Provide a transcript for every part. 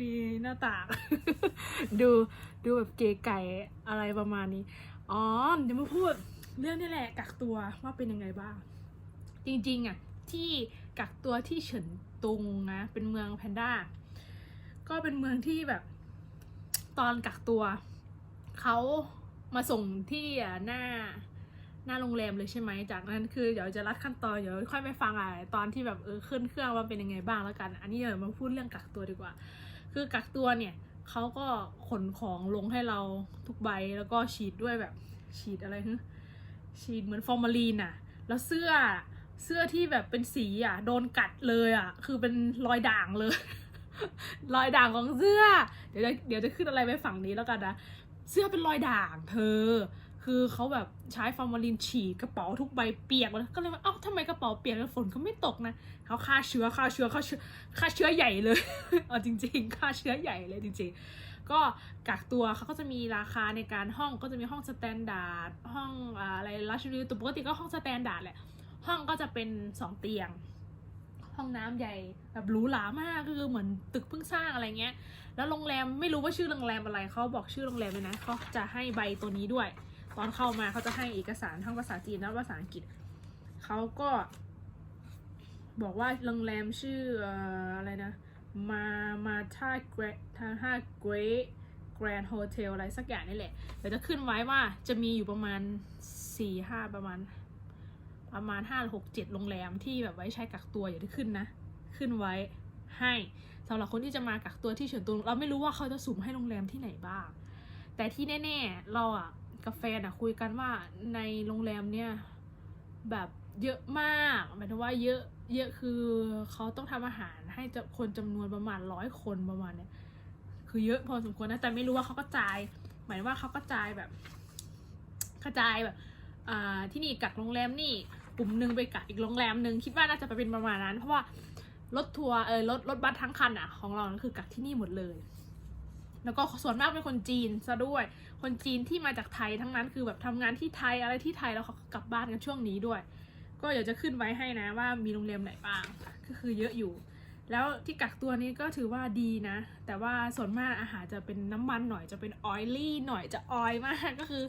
มีหน้าต่าง ดูดูแบบเก๋ไก่อะไรประมาณนี้ อ๋อ เดี๋ยวมาพูดเรื่องนี่แหละกักตัวว่าเป็นยังไงบ้าง จริงๆอะที่กักตัวที่เฉินตุงนะเป็นเมืองแพนด้าก็เป็นเมืองที่แบบตอนกักตัวเขามาส่งที่หน้าหน้าโรงแรมเลยใช่ไหม จากนั้นคือเดี๋ยวจะรัดขั้นตอนเดี๋ยวค่อยไปฟังอะตอนที่แบบเออขึ้นเครื่องว่าเป็นยังไงบ้างแล้วกัน อันนี้เดี๋ยวมาพูดเรื่องกักตัวดีกว่า คือกักตัวเนี่ยเขาก็ขนของลงให้เราทุกใบแล้วก็ฉีดด้วยแบบฉีดอะไรฮึฉีดเหมือนฟอร์มาลีนอะแล้วเสื้อเสื้อที่แบบเป็นสีอะ โดนกัดเลยอะ คือเป็นรอยด่างเลย รอยด่างของเสื้อ เดี๋ยวจะเดี๋ยวจะขึ้นอะไรไปฝั่งนี้แล้วกันนะ เสื้อเป็นรอยด่าง เธอ คือเขาแบบใช้ฟอร์มาลินฉีดกระเป๋าทุกใบเปียกเลยก็เลยว่าเอ้าทำไมกระเป๋าเปียกแล้วฝนก็ไม่ตกนะเขาฆ่าเชื้อฆ่าเชื้อฆ่าเชื้อฆ่าเชื้อใหญ่เลยเอาจริงๆฆ่าเชื้อใหญ่เลยจริงๆ ก็กักตัวเขาก็จะมีราคาในการห้องก็จะมีห้องสแตนดาร์ดห้องอะไรลัชชูรี่ตัวปกติก็ห้องสแตนดาร์ดแหละห้องก็จะเป็นสองเตียง ห้องน้ำใหญ่แบบหรูหรามากคือเหมือนตึกเพิ่งสร้างอะไรเงี้ย แล้วโรงแรมไม่รู้ว่าชื่อโรงแรมอะไรเขาบอกชื่อโรงแรมเลยนะเขาจะให้ใบตัวนี้ด้วย ตอนเข้ามาเขาจะให้เอกสารทั้งภาษาจีนและภาษาอังกฤษเขาก็ บอกว่าโรงแรมชื่ออออะไรนะ มามาท่าเกรท่าท่าเกรแกรนด์โฮเทลอะไรสักอย่างนี่แหละ เดี๋ยวจะขึ้นไว้ว่าจะมีอยู่ประมาณสี่ห้าประมาณ ประมาณห้าหกเจ็ดโรงแรมที่แบบไว้ใช้กักตัวอย่าได้ขึ้นนะ ขึ้นไว้ให้สำหรับคนที่จะมากักตัวที่เฉินตุงเราไม่รู้ว่าเขาจะสุ่มให้โรงแรมที่ไหนบ้าง แต่ที่แน่ ๆ เราอะ กับแฟนอะคุยกันว่าในโรงแรมเนี่ยแบบเยอะมากหมายถึงว่าเยอะเยอะคือเขาต้องทำอาหารให้คนจำนวนประมาณร้อยคนประมาณเนี้ยคือเยอะพอสมควรนะแต่ไม่รู้ว่าเขากระจาย หมายถึงว่าเขากระจายแบบ กระจายแบบที่นี่กักโรงแรมนี่กลุ่มหนึ่งไปกักอีกโรงแรมหนึ่งคิดว่าน่าจะไปเป็นประมาณนั้น เพราะว่ารถทัวร์เออรถรถบัสทั้งคันอะ ของเรานั่นคือกักที่นี่หมดเลย แล้วก็ส่วนมากเป็นคนจีนซะด้วย คนจีนที่มาจากไทยทั้งนั้นคือแบบทำงานที่ไทยอะไรที่ไทยแล้วเขากลับบ้านกันช่วงนี้ด้วย ก็เดี๋ยวจะขึ้นไว้ให้นะว่ามีโรงแรมไหนบ้าง ก็คือเยอะอยู่ แล้วที่กักตัวนี้ก็ถือว่าดีนะ แต่ว่าส่วนมากอาหารจะเป็นน้ำมันหน่อยจะเป็นออยลี่หน่อยจะออยมากก็คือ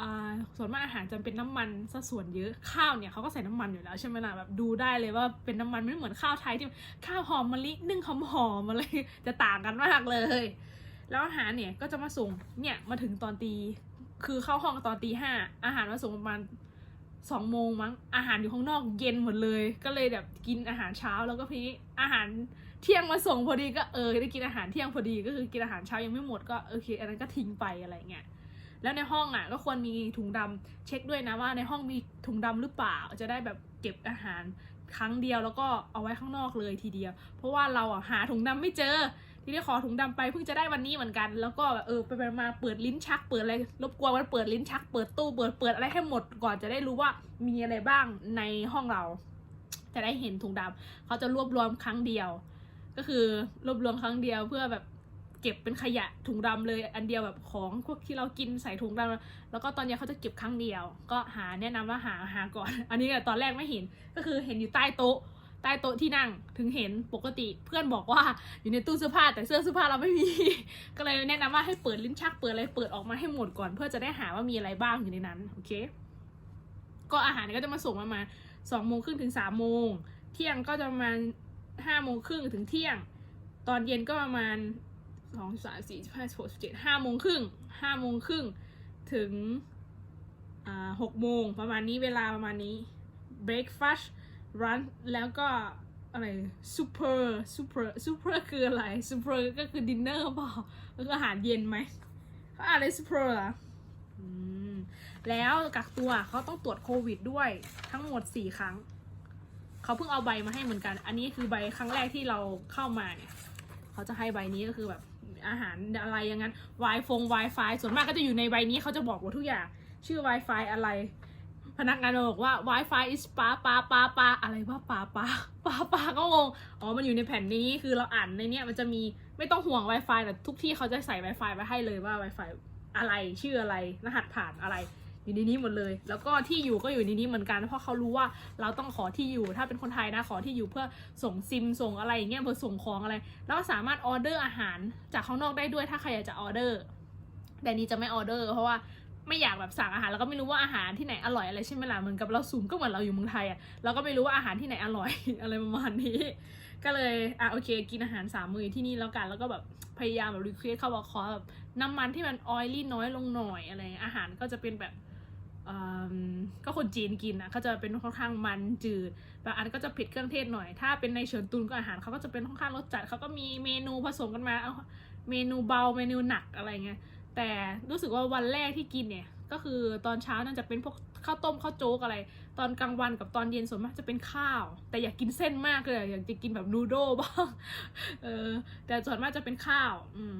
อ่าส่วนมากอาหารจะเป็นน้ำมันซะส่วนเยอะข้าวเนี่ยเขาก็ใส่น้ำมันอยู่แล้วใช่ไหมล่ะแบบดูได้เลยว่าเป็นน้ำมันไม่เหมือนข้าวไทยที่ข้าวหอมมะลินึ่งหอมหอมอะไรจะต่างกันมากเลย แล้วอาหารเนี่ยก็จะมาส่งเนี่ยมาถึงตอนตี คือเข้าห้องตอนตีห้าอาหารมาส่งประมาณสองโมงมั้งอาหารอยู่ข้างนอกเย็นหมดเลย ก็เลยแบบกินอาหารเช้าแล้วก็พีอาหารเที่ยงมาส่งพอดีก็เออได้กินอาหารเที่ยงพอดีก็คือกินอาหารเช้ายังไม่หมดก็โอเคอันนั้นก็ทิ้งไปอะไรเงี้ยแล้วในห้องอะก็ควรมีถุงดำเช็คด้วยนะว่าในห้องมีถุงดำหรือเปล่าจะได้แบบเก็บอาหาร ครั้งเดียวแล้วก็เอาไว้ข้างนอกเลยทีเดียว เพราะว่าเราอะหาถุงดำไม่เจอ ที่ได้ขอถุงดำไปเพิ่งจะได้วันนี้เหมือนกัน แล้วก็เออไปไปมาเปิดลิ้นชัก เปิดอะไรรบกวนมันเปิดลิ้นชัก เปิดตู้เปิดเปิดอะไรให้หมดก่อนจะได้รู้ว่ามีอะไรบ้างในห้องเรา จะได้เห็นถุงดำเขาจะรวบรวมครั้งเดียว ก็คือรวบรวมครั้งเดียวเพื่อแบบ เก็บเป็นขยะถุงดำเลยอันเดียวแบบของพวกที่เรากินใส่ถุงดำแล้วก็ตอนเนี้เขาจะเก็บครั้งเดียว ก็หาแนะนำว่าหาหาก่อน อันนี้อะตอนแรกไม่เห็นก็คือเห็นอยู่ใต้โต๊ะใต้โต๊ะที่นั่งถึงเห็นปกติเพื่อนบอกว่าอยู่ในตู้เสื้อผ้าแต่เสื้อเสื้อผ้าเราไม่มี ก็เลยแนะนำว่าให้เปิดลิ้นชักเปิดอะไรเปิดออกมาให้หมดก่อน เพื่อจะได้หาว่ามีอะไรบ้างอยู่ในนั้นโอเค ก็อาหารก็จะมาส่งประมาณสองโมงครึ่งถึงสามโมงเที่ยงก็จะประมาณห้าโมงครึ่งถึงเที่ยง ตอนเย็นก็ประมาณ สองสามสี่ห้าหกเจ็ดห้าโมงครึ่งห้าโมงครึ่งถึงหกโมงประมาณนี้เวลาประมาณนี้ breakfast ร้านแล้วก็อะไร super super super คืออะไร super ก็คือดินเนอร์เปล่าแล้วก็อาหารเย็นไหมเขาอะไร super ล่ะอืมแล้วกักตัวเขาต้องตรวจโควิดด้วยทั้งหมดสี่ครั้ง เขาเพิ่งเอาใบมาให้เหมือนกัน อันนี้คือใบครั้งแรกที่เราเข้ามาเนี่ย เขาจะให้ใบนี้ก็คือแบบ อาหารอะไรอย่างนั้น Wi ฟง Wi-Fi ส่วนมากก็จะอยู่ในใบนี้เขาจะบอกหมดทุกอย่าง ชื่อ Wi-Fi อะไร พนักงานบอกว่า Wi-Fi is ปาปาปาปาอะไรว่าปาปาปาปาก็งงอ๋อมันอยู่ในแผ่นนี้คือเราอ่านในเนี้ยมันจะมีไม่ต้องห่วง Wi-Fi แต่ทุกที่เขาจะใส่ Wi-Fi ไว้ให้เลยว่า Wi-Fi อะไรชื่ออะไรรหัสผ่านอะไร อยู่ในนี้หมดเลย แล้วก็ที่อยู่ก็อยู่ในนี้เหมือนกัน เพราะเขารู้ว่าเราต้องขอที่อยู่ ถ้าเป็นคนไทยนะ ขอที่อยู่เพื่อส่งซิม ส่งอะไรอย่างเงี้ยเพื่อส่งของอะไร แล้วสามารถออเดอร์อาหารจากข้างนอกได้ด้วยถ้าใครอยากจะออเดอร์ แต่นี้จะไม่ออเดอร์ เพราะว่าไม่อยากแบบสั่งอาหารแล้วก็ไม่รู้ว่าอาหารที่ไหนอร่อยอะไรใช่ไหมล่ะเหมือนกับเราซูมก็เหมือนเราอยู่เมืองไทยอะเราก็ไม่รู้ว่าอาหารที่ไหนอร่อย อะไรประมาณนี้ ก็เลยอะโอเค กินอาหารสามมื้อที่นี่แล้วกันแล้วก็แบบพยายามแบบรีเควสเขาบอกขอแบบน้ำมันที่มันออยลี่น้อยลงหน่อยอะไรอาหารก็จะเป็นแบบ ก็คนจีนกินอะเขาจะเป็นค่อนข้างมันจืดบางอันก็จะเผ็ดเครื่องเทศหน่อย ถ้าเป็นในเฉินตุนก็อาหารเขาก็จะเป็นค่อนข้างรสจัดเขาก็มีเมนูผสมกันมาเอาเมนูเบาเมนูหนักอะไรเงี้ยแต่รู้สึกว่าวันแรกที่กินเนี่ยก็คือตอนเช้าน่าจะเป็นพวกข้าวต้มข้าวโจ๊กอะไร ตอนกลางวันกับตอนเย็นส่วนมากจะเป็นข้าว แต่อยากกินเส้นมากเลยอยากจะกินแบบนูโดบ้างเออแต่ส่วนมากจะเป็นข้าว อืม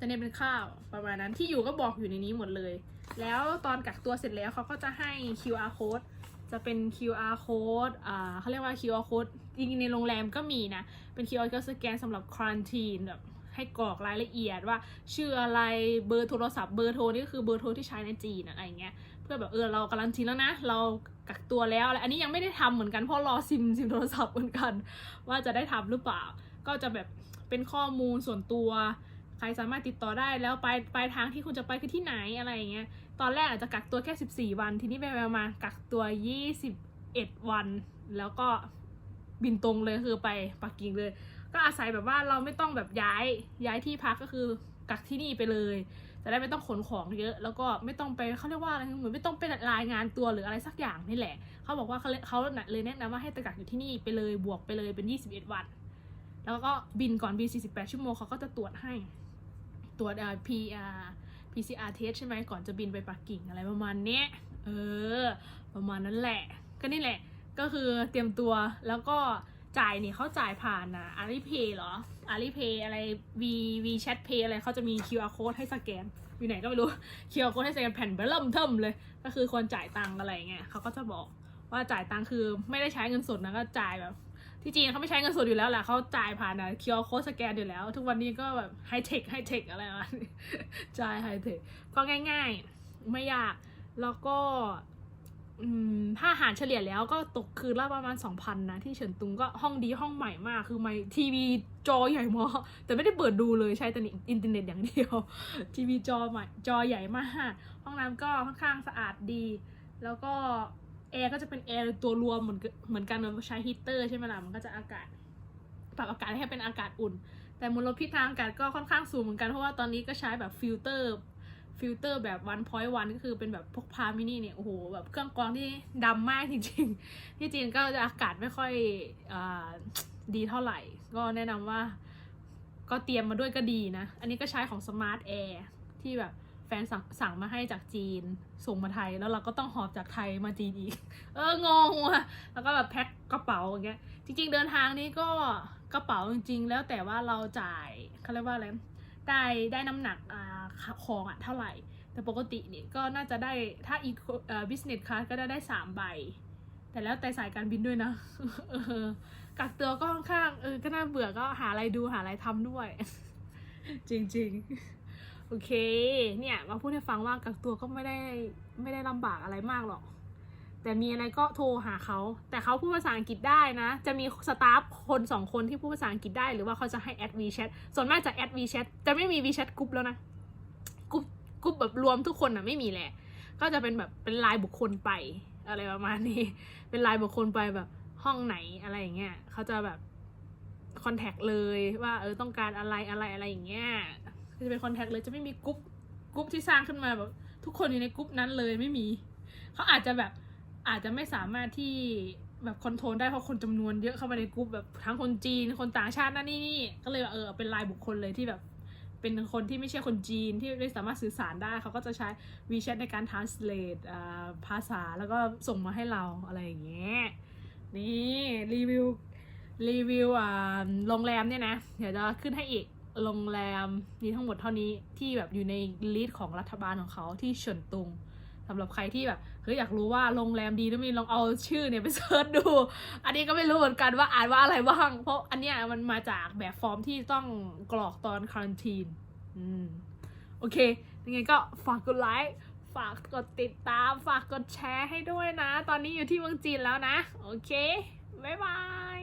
จะเน้นเป็นข้าวประมาณนั้นที่อยู่ก็บอกอยู่ในนี้หมดเลย แล้วตอนกักตัวเสร็จแล้วเขาก็จะให้ QR code จะเป็น QR code อ่าเขาเรียกว่า QR code จริงๆในโรงแรมก็มีนะ เป็น QR code สแกนสำหรับควอนตีนแบบให้กรอกรายละเอียดว่า ชื่ออะไรเบอร์โทรศัพท์เบอร์โทรนี่ก็คือเบอร์โทรที่ใช้ในจีนอะไรเงี้ยเพื่อแบบเออเราการันตีแล้วนะ เรากักตัวแล้วอะไรอันนี้ยังไม่ได้ทำเหมือนกันเพราะรอซิมซิมโทรศัพท์เหมือนกัน ว่าจะได้ทำหรือเปล่า ก็จะแบบเป็นข้อมูลส่วนตัว ใครสามารถติดต่อได้แล้วปลายปลายทางที่คุณจะไปคือที่ไหนอะไรอย่างเงี้ยตอนแรกอาจจะกักตัวแค่ 14 วัน ทีนี้ไปมากักตัว 21 วัน แล้วก็บินตรงเลยคือไปปักกิ่งเลย ก็อาศัยแบบว่าเราไม่ต้องแบบย้ายย้ายที่พักก็คือกักที่นี่ไปเลยจะได้ไม่ต้องขนของเยอะ แล้วก็ไม่ต้องไปเขาเรียกว่าอะไรเหมือนไม่ต้องไปรายงานตัวหรืออะไรสักอย่างนี่แหละ เขาบอกว่าเขาเลยเขาเลยแนะนำว่าให้ตะกักอยู่ที่นี่ไปเลยบวกไปเลยเป็น 21 วัน แล้วก็บินก่อนบิน48 ชั่วโมงเขาก็จะตรวจให้ ตรวจอ่า PR PCR test ใช่ไหมก่อนจะบินไปปักกิ่งอะไรประมาณนี้เออ ประมาณนั้นแหละ ก็นี่แหละ ก็คือเตรียมตัวแล้วก็จ่ายนี่เขาจ่ายผ่านนะอาลีเพย์เหรออาลีเพย์อะไร V V Chat Pay อะไรเขาจะมี QR code ให้สแกน อยู่ไหนก็ไม่รู้ QR code ให้สแกนแผ่นเบลเริ่มเทิมเลย ก็คือคนจ่ายตังค์อะไรเงี้ยเขาก็จะบอกว่าจ่ายตังค์คือไม่ได้ใช้เงินสดนะก็จ่ายแบบ ที่จีนเขาไม่ใช้เงินสดอยู่แล้วแหละเขาจ่ายผ่านนะ QR code สแกนอยู่แล้ว ทุกวันนี้ก็แบบไฮเทคไฮเทคอะไรวะจ่ายไฮเทคก็ง่ายๆ ไม่ยาก แล้วก็ถ้าอาหารเฉลี่ยแล้วก็ตกคืนละประมาณ 2,000 นะ ที่เฉินตุงก็ห้องดีห้องใหม่มาก คือไม่ทีวีจอใหญ่มากแต่ไม่ได้เปิดดูเลยใช้แต่อินเทอร์เน็ตอย่างเดียว ทีวีจอใหม่จอใหญ่มาก ห้องน้ำก็ค่อนข้างสะอาดดี แล้วก็ แอร์ก็จะเป็นแอร์ตัวรวมเหมือนเหมือนกันเราใช้ฮีตเตอร์ใช่ไหมล่ะมันก็จะอากาศปรับอากาศให้เป็นอากาศอุ่น แต่มลพิษทางอากาศก็ค่อนข้างสูงเหมือนกันเพราะว่าตอนนี้ก็ใช้แบบฟิลเตอร์ฟิลเตอร์แบบวันพอยต์วันก็คือเป็นแบบพกพามินิเนี่ยโอ้โหแบบเครื่องกรองที่ดำมากจริงๆ ที่จีนก็จะอากาศไม่ค่อยอดีเท่าไหร่ ก็แนะนำว่าก็เตรียมมาด้วยก็ดีนะ อันนี้ก็ใช้ของ Smart Air ที่แบบ แฟนสั่งสั่งมาให้จากจีน ส่งมาไทยแล้วเราก็ต้องหอบจากไทยมาจีนอีก เอองงว่ะแล้วก็แบบแพ็คกระเป๋าอย่างเงี้ยจริง ๆ เดินทางนี้ก็กระเป๋าจริง ๆ แล้วแต่ว่าเราจ่ายเขาเรียกว่าอะไรได้ได้น้ำหนักอ่าของอะเท่าไหร่ แต่ปกติเนี่ยก็น่าจะได้ถ้าอีกเอ่อ business class ก็ได้ได้สามใบ แต่แล้วแต่สายการบินด้วยนะกักตัวก็ค่อนข้างเออก็น่าเบื่อก็หาอะไรดูหาอะไรทำด้วย จริง ๆ โอเค เนี่ยมาพูดให้ฟังว่ากักตัวก็ไม่ได้ไม่ได้ลำบากอะไรมากหรอก แต่มีอะไรก็โทรหาเขา แต่เขาพูดภาษาอังกฤษได้นะ จะมีสตาฟคนสองคนที่พูดภาษาอังกฤษได้หรือว่าเขาจะให้แอด WeChat ส่วนมากจะแอด WeChat จะไม่มี WeChat กรุ๊ปแล้วนะกรุ๊ปกรุ๊ปแบบรวมทุกคนอะไม่มีแหละ ก็จะเป็นแบบเป็นรายบุคคลไปอะไรประมาณนี้ เป็นรายบุคคลไปแบบห้องไหนอะไรอย่างเงี้ยเขาจะแบบคอนแทคเลยว่าเออต้องการอะไรอะไรอะไรอย่างเงี้ย จะเป็นคอนแทคเลยจะไม่มีกรุ๊ปกรุ๊ปที่สร้างขึ้นมาแบบ ทุกคนอยู่ในกรุ๊ปนั้นเลยไม่มี เขาอาจจะแบบอาจจะไม่สามารถที่แบบคอนโทรลได้เพราะคนจำนวนเยอะเข้ามาในกรุ๊ปแบบทั้งคนจีนคนต่างชาตินั่นนี่นี่ก็เลยแบบเออเป็นรายบุคคลเลยที่แบบ เป็นคนที่ไม่ใช่คนจีนที่ไม่สามารถสื่อสารได้เขาก็จะใช้ WeChat ในการ translate อ่าภาษาแล้วก็ส่งมาให้เราอะไรอย่างเงี้ยนี่รีวิวรีวิวอ่าโรงแรมเนี่ยนะ เดี๋ยวจะขึ้นให้อีก โรงแรมมีทั้งหมดเท่านี้ที่แบบอยู่ในลิสต์ของรัฐบาลของเขาที่เฉินตุงสำหรับใครที่แบบเฮ้ยอยากรู้ว่าโรงแรมดีหรือไม่ลองเอาชื่อเนี่ยไปเซิร์ชดู อันนี้ก็ไม่รู้เหมือนกันว่าอ่านว่าอะไรบ้าง เพราะอันเนี้ยมันมาจากแบบฟอร์มที่ต้องกรอกตอนคารันทีนอืมโอเคยังไงก็ฝากกดไลค์ฝากกดติดตาม ฝากกดแชร์ให้ด้วยนะ ตอนนี้อยู่ที่เมืองจีนแล้วนะ โอเค บ๊ายบาย